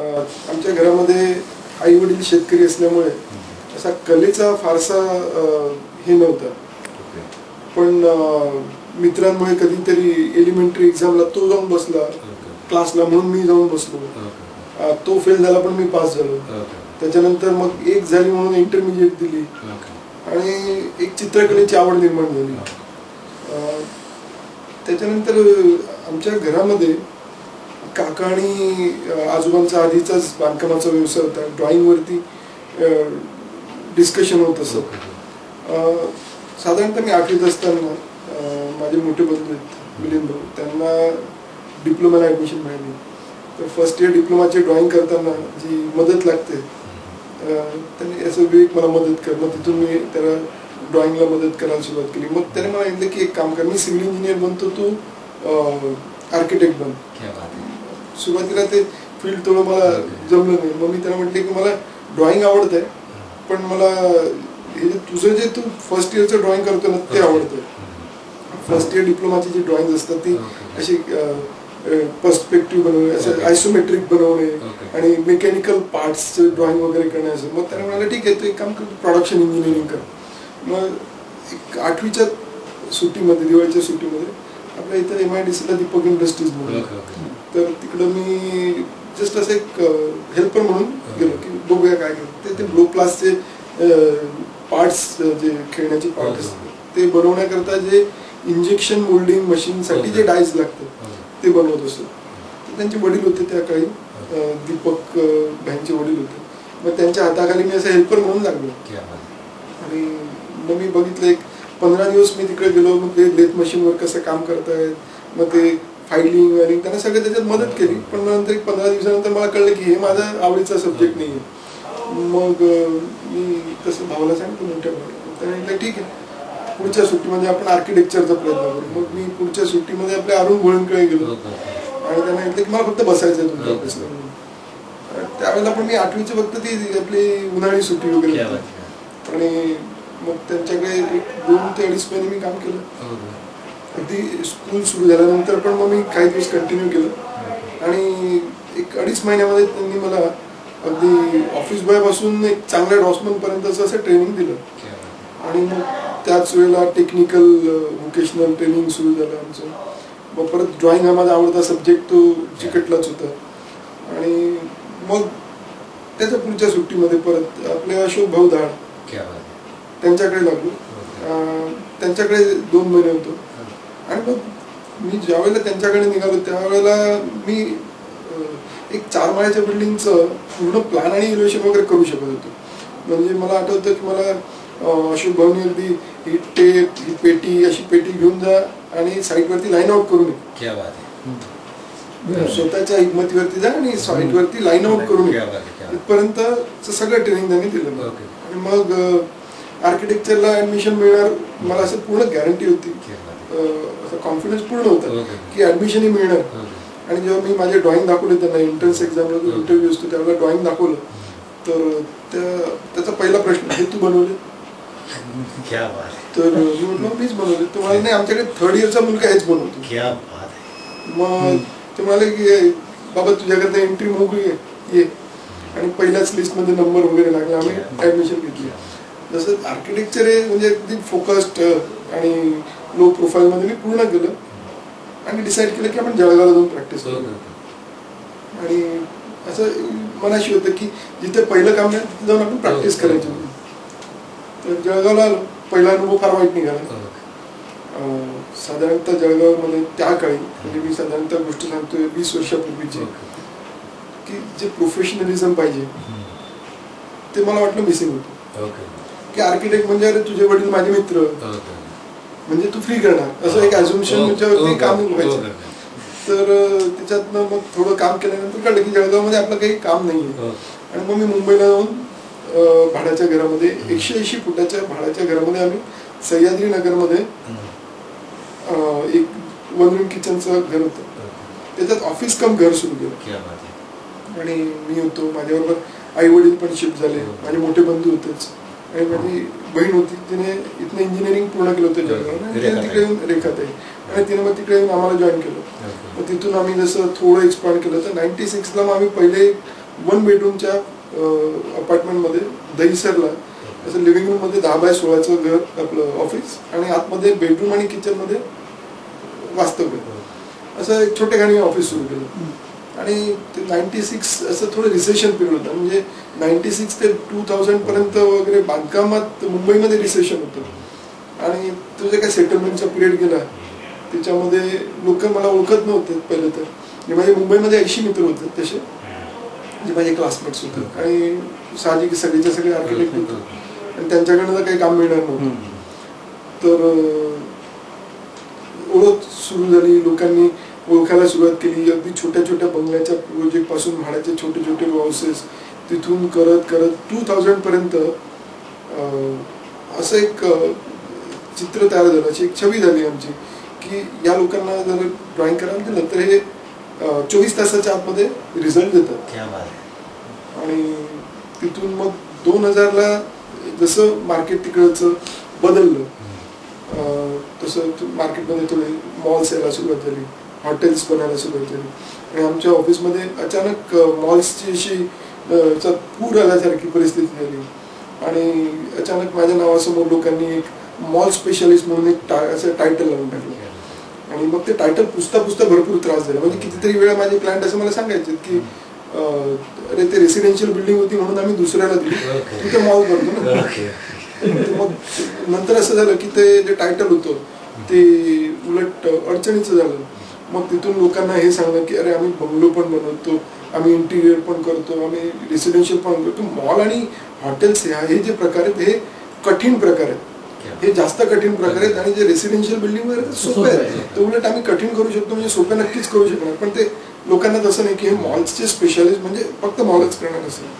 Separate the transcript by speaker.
Speaker 1: आमच्या घरामध्ये आई वडील शेतकरी असल्यामुळे असा कलेचा फारसा हे नव्हता. पण मित्रांमुळे कधीतरी एलिमेंटरी एक्झामला तो जाऊन बसला. क्लासला म्हणून मी जाऊन बसलो. तो फेल झाला पण मी पास झालो. त्याच्यानंतर मग एक झाली म्हणून इंटरमिजिएट दिली. आणि एक चित्रकलेची आवड निर्माण झाली. त्याच्यानंतर आमच्या घरामध्ये काका आणि आजोबांचा आधीचाच बांधकामाचा व्यवसाय होता. ड्रॉइंगवरती डिस्कशन होत असत अं, साधारणतः मी आठवीत असताना माझे मोठे बंधू आहेत मिलिंद भाऊ त्यांना डिप्लोमाला ॲडमिशन मिळाली. तर फर्स्ट इयर डिप्लोमाचे ड्रॉइंग करताना जी मदत लागते त्यांनी असं विवेक मला मदत कर. मग तिथून मी त्याला ड्रॉइंगला मदत करायला सुरुवात केली. मग त्याने मला सांगितलं की एक काम कर. मी सिव्हिल इंजिनियर बनतो तू आर्किटेक्ट बन. सुरुवातीला ते फील्ड थोडं मला जमलं नाही मग मी त्याला म्हटले की मला ड्रॉइंग आवडत आहे पण मला हे तुझं जे तू फर्स्ट इयरचं ड्रॉइंग करतो ना ते आवडतं फर्स्ट इयर डिप्लोमाची जी ड्रॉइंग असतात ती. अशी पर्स्पेक्टिव्ह बनवणे असं. आयसोमेट्रिक बनवणे. आणि मेकॅनिकल पार्ट्सचं ड्रॉइंग वगैरे करणे असं मग त्याने म्हणाला ठीक आहे तू एक काम कर प्रोडक्शन इंजिनिअरिंग कर मग एक आठवीच्या सुट्टीमध्ये दिवाळीच्या सुट्टीमध्ये आपल्या इथं एम आय डी सीला दीपक इंडस्ट्रीज म्हणून. तर तिकडं मी जस्ट असं एक हेल्पर म्हणून गेलो की बघूया काय करतो ते ते ब्लो क्लासचे पार्ट्स जे खेळण्याचे पार्ट
Speaker 2: Okay.
Speaker 1: असतात ते बनवण्याकरता जे इंजेक्शन मोल्डिंग मशीनसाठी जे. डायज लागतात ते बनवत असतो. तर त्यांचे वडील होते त्या काळी दीपक भाईंचे वडील होते. मग त्यांच्या हाताखाली मी असं हेल्पर म्हणून लागलो. आणि मग मी बघितलं एक पंधरा दिवस मी तिकडे गेलो मग ते लेथ मशीनवर कसं काम करतायत मग ते फायलिंग आणि त्यांना सगळं त्याच्यात मदत केली. पण नंतर एक पंधरा दिवसानंतर मला कळलं की हे माझा आवडीचा सब्जेक्ट नाही आहे मग मी तसं भावाला सांगितलं मोठ्या भावाला त्याने ठीक आहे. पुढच्या सुट्टीमध्ये आपण आर्किटेक्चरचा प्रयत्न करू. मग मी पुढच्या सुट्टीमध्ये आपल्या अरुण गोळंकडे गेलो.
Speaker 2: ओके ओके
Speaker 1: आणि त्यांना म्हटलं की मला फक्त बसायचं आहे तुमच्या. ऑफिसला. त्यावेळेला पण मी आठवीची फक्त ती आपली उन्हाळी सुट्टी वगैरे आणि मग त्यांच्याकडे एक दोन ते अडीच महिने मी काम केलं.
Speaker 2: ओके
Speaker 1: अगदी स्कूल सुरू झाल्यानंतर पण मग मी काही दिवस कंटिन्यू केलं. आणि एक अडीच महिन्यामध्ये त्यांनी मला अगदी ऑफिस बॉयपासून एक चांगल्या ड्रॉसमन पर्यंतचं असं ट्रेनिंग दिलं. आणि मग त्याच वेळेला टेक्निकल व्होकेशनल ट्रेनिंग सुरू झालं आमचं. मग परत ड्रॉइंग हा माझा आवडता सब्जेक्ट तो चिकटलाच होता. आणि मग त्याच्या पुढच्या सुट्टीमध्ये परत आपले अशोक भाऊ धाड. त्यांच्याकडे लागलो. त्यांच्याकडे दोन महिने होतो. आणि मग मी ज्यावेळेला त्यांच्याकडे निघालो त्यावेळेला मी एक चार माळ्याच्या बिल्डिंगचं पूर्ण प्लॅन आणि इव्हल्युएशन वगैरे करू शकत होतो. म्हणजे मला आठवतं की मला अशोक भाऊनी अगदी ही टेप ही पेटी अशी पेटी घेऊन जा आणि साईटवरती लाईन आउट करून ये
Speaker 2: क्या बात आहे.
Speaker 1: स्वतःच्या हिंमतीवरती जा आणि साईटवरती लाईन आउट करून इथपर्यंत सगळं ट्रेनिंग त्यांनी दिलं. आणि मग आर्किटेक्चरला ऍडमिशन मिळणार मला असं पूर्ण गॅरंटी होती. असं कॉन्फिडन्स पूर्ण होता. की ऍडमिशनही मिळणार. आणि जेव्हा मी माझे ड्रॉइंग दाखवले त्यांना एंट्रन्स एक्झामला. इंटरव्ह्यू असतो त्यावेळेला ड्रॉइंग दाखवलं. तर त्या त्याचा पहिला प्रश्न हे तू बनवले?
Speaker 2: क्या बात आहे.
Speaker 1: तर मी म्हटलं मीच बनवले. तो म्हणाले नाही आमच्याकडे थर्ड इयरचा मुलगा हेच बनवतो. मग ते म्हणाले की बाबा तुझ्याकडे एंट्री मोकळी आहे. ये. आणि पहिल्याच लिस्टमध्ये नंबर वगैरे लागला आम्ही ऍडमिशन घेतली. जसं आर्किटेक्चर आहे म्हणजे अगदी फोकस्ड आणि लो प्रोफाईलमध्ये मी पूर्ण केलं. आणि डिसाईड केलं की आपण जळगावला जाऊन प्रॅक्टिस करू. आणि असं मनाशी होतं की जिथे पहिलं काम नाही तिथे जाऊन आपण प्रॅक्टिस
Speaker 2: हो, हो,
Speaker 1: करायची.
Speaker 2: हो.
Speaker 1: होती. तर जळगावला पहिला अनुभव फार वाईट निघाला. अं, साधारणतः जळगावमध्ये त्या काळी म्हणजे मी साधारणतः गोष्ट सांगतोय वीस वर्षापूर्वीची की जे प्रोफेशनलिझम पाहिजे ते मला वाटलं मिसिंग होतं.
Speaker 2: ओके.
Speaker 1: की आर्किटेक्ट म्हणजे अरे तुझे वडील माझे मित्र. म्हणजे तू फ्री करणार. असं एक ॲझम्पशन त्याच्यावरती काम व्हायचं. तर त्याच्यातनं मग थोडं काम केल्यानंतर कळलं की जळगावमध्ये आपलं काही काम नाही आहे आणि मग मी मुंबईला जाऊन भाड्याच्या घरामध्ये एकशे ऐंशी फुटाच्या भाड्याच्या घरामध्ये आम्ही सह्याद्री नगरमध्ये एक वन रूम किचनचं घर होतं. त्याच्यात ऑफिस कम घर सुरू केलं. आणि मी होतो माझ्याबरोबर आई वडील पण शिफ्ट झाले. माझे मोठे बंधू होतेच. आणि माझी बहीण होती तिने इथनं इंजिनिअरिंग पूर्ण केलं होतं जळगाव तिने तिकडे येऊन रेखात आहे आणि तिने मग तिकडे येऊन आम्हाला जॉईन केलं. मग तिथून आम्ही जसं थोडं एक्सपांड केलं तर नाईन्टी सिक्सला मग आम्ही पहिले वन बेडरूमच्या अपार्टमेंटमध्ये दहीसरला असं लिव्हिंग रूममध्ये दहा बाय सोळाचं घर आपलं ऑफिस आणि आतमध्ये बेडरूम आणि किचनमध्ये वास्तव्य. असं एक छोटेखानी ऑफिस सुरू केलं. आणि ते नाईन्टी सिक्स असं थोडं रिसेशन पिरियड होतं. म्हणजे नाईन्टी सिक्स ते टू थाउजंड पर्यंत वगैरे बांधकामात मुंबईमध्ये रिसेशन होतं. आणि तो जे काही सेटलमेंटचा पिरियड गेला त्याच्यामध्ये लोक मला ओळखत नव्हते पहिले तर. म्हणजे माझे मुंबईमध्ये ऐंशी मित्र होते तसे. जे माझे क्लासमेट्स होते. आणि साहजिक सगळेचे सगळे आर्किटेक्ट होते. आणि त्यांच्याकडनं तर काही काम मिळणार नव्हतं. तर ओळख सुरू झाली. लोकांनी ओळखायला सुरुवात केली. अगदी छोट्या छोट्या बंगल्याच्या प्रोजेक्टपासून भाड्याचे छोटे छोटे हाऊसेस तिथून करत करत टू थाउजंड पर्यंत अं, असं एक चित्र तयार झालं. अशी एक छवी झाली आमची की या लोकांना जर ड्रॉइंग करायला दिलं तर हे चोवीस तासाच्या आतमध्ये रिझल्ट देतात.
Speaker 2: क्या बात आहे.
Speaker 1: आणि तिथून मग दोन हजारला जसं मार्केट तिकडचं बदललं तसं मार्केटमध्ये थोडे मॉल्स यायला सुरुवात झाली. हॉटेल्स बनायला सुरुवात झाली आणि आमच्या ऑफिसमध्ये अचानक मॉल्सची अशी पूर आल्यासारखी परिस्थिती झाली. आणि अचानक माझ्या नावासमोर लोकांनी एक मॉल स्पेशलिस्ट म्हणून एक टा असं टायटल लावून टाकलं. आणि मग ते टायटल पुसता पुसता भरपूर त्रास झाला. म्हणजे कितीतरी वेळा माझे क्लायंट असं मला सांगायचे की अरे ते रेसिडेन्शियल बिल्डिंग होती म्हणून आम्ही दुसऱ्याला दिली. तिथे मॉल करतो ना. मग नंतर असं झालं की ते जे टायटल होतं ते उलट अडचणीचं झालं. मग तिथून लोकांना हे सांगलं की अरे आम्ही बंगलो पण बनवतो आम्ही इंटिरियर पण करतो आम्ही रेसिडेन्शियल पण करतो. मॉल आणि हॉटेल्स हे जे प्रकार आहेत हे कठीण प्रकार आहेत. हे जास्त कठीण प्रकार आहेत आणि जे रेसिडेन्शियल बिल्डिंग वगैरे सोपे आहेत. तर उलट आम्ही कठीण करू शकतो म्हणजे सोपे नक्कीच करू शकणार. पण ते लोकांना तसं नाही की हे मॉल्सचे स्पेशालिस्ट म्हणजे फक्त मॉलच करणार असेल